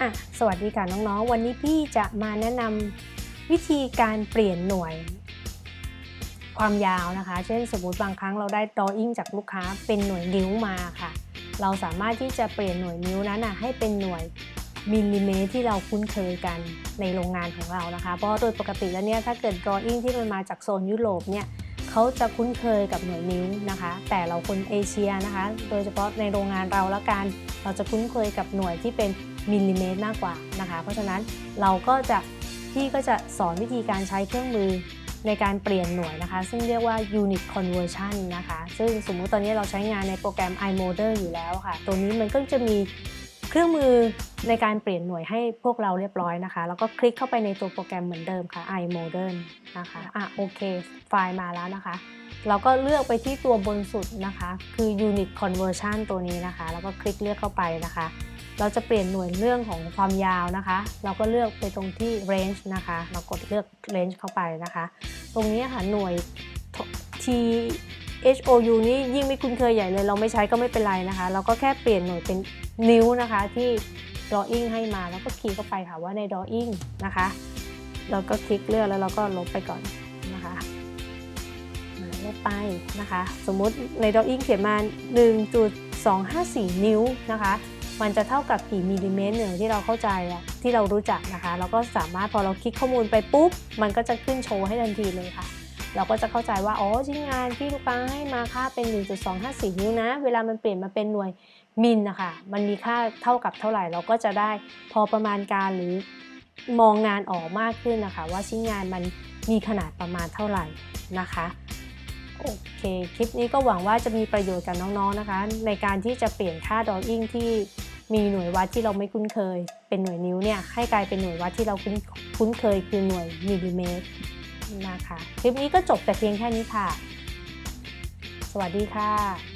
อะสวัสดีค่ะน้องๆ วันนี้พี่จะมาแนะนำวิธีการเปลี่ยนหน่วย ความยาวนะคะ เช่นสมมติบางครั้งเราได้ drawing จากลูกค้าเป็นหน่วยนิ้วมาค่ะ เราสามารถที่จะเปลี่ยนหน่วยนิ้วนั้นนะให้เป็นหน่วยมิลลิเมตรที่เราคุ้นเคยกันในโรงงานของเรานะคะ เพราะโดยปกติแล้วเนี่ยถ้าเกิด drawing ที่มันมาจากโซนยุโรปเนี่ย เขาจะคุ้นเคยกับหน่วยนิ้วนะคะ แต่เราคนเอเชียนะคะ โดยเฉพาะในโรงงานเราล้วกัน เราจะคุ้นเคยกับหน่วยที่เป็นมิลลิเมตรมากกว่านะคะ เพราะฉะนั้นเราก็จะพี่ก็จะสอนวิธีการใช้เครื่องมือในการเปลี่ยนหน่วยนะคะ ซึ่งเรียกว่า unit conversion นะคะ ซึ่งสมมุติตอนนี้เราใช้งานในโปรแกรม iModel อยู่แล้วค่ะ ตัวนี้มันก็จะมี เครื่องมือในการเปลี่ยนหน่วยให้พวกเราเรียบร้อยนะคะ แล้วก็คลิกเข้าไปในตัวโปรแกรมเหมือนเดิมค่ะ iModel นะคะอะโอเค ไฟล์มาแล้วนะคะ เราก็เลือกไปที่ตัวบนสุดนะคะ คือ unit conversion ตัวนี้นะคะ แล้วก็คลิกเลือกเข้าไปนะคะ เราจะเปลี่ยนหน่วยเรื่องของความยาวนะคะ เราก็เลือกไปตรงที่ range นะคะ เรากดเลือก range เข้าไปนะคะ ตรงนี้ค่ะหน่วย T H O U นี่ยิ่งไม่คุ้นเคยใหญ่เลย เราไม่ใช้ก็ไม่เป็นไรนะคะ เราก็แค่เปลี่ยนหน่วยเป็นนิ้วนะคะที่ drawing ให้มาแล้วก็คลิกเข้าไปค่ะว่าใน drawing นะคะ เราก็คลิกเลือกแล้วเราก็ลบไปก่อนนะคะลบไปนะคะ สมมุติใน drawing เขียนมา 1.254 นิ้วนะคะมันจะเท่ากับกี่มิลลิเมตรหนึ่งที่เราเข้าใจอะที่เรารู้จักนะคะ เราก็สามารถพอเราคลิกข้อมูลไปปุ๊บ มันก็จะขึ้นโชว์ให้ทันทีเลยค่ะ เราก็จะเข้าใจว่าอ๋อชิ้นงานที่ลูกค้าให้มาค่าเป็น 1.254 นิ้วนะ เวลามันเปลี่ยนมาเป็นหน่วยมิลนะคะมันมีค่าเท่ากับเท่าไหร่เราก็จะได้พอประมาณการหรือมองงานออกมากขึ้นนะคะ ว่าชิ้นงานมันมีขนาดประมาณเท่าไหร่นะคะโอเค คลิปนี้ก็หวังว่าจะมีประโยชน์กับน้องๆนะคะ ในการที่จะเปลี่ยนค่า drawing ที่มีหน่วยวัดที่เราไม่คุ้นเคย เป็นหน่วยนิ้วเนี่ยให้กลายเป็นหน่วยวัดที่เราคุ้นคุ้นเคยคือหน่วยมิลลิเมตร นะคะ คลิปนี้ก็จบแต่เพียงแค่นี้ค่ะ สวัสดีค่ะ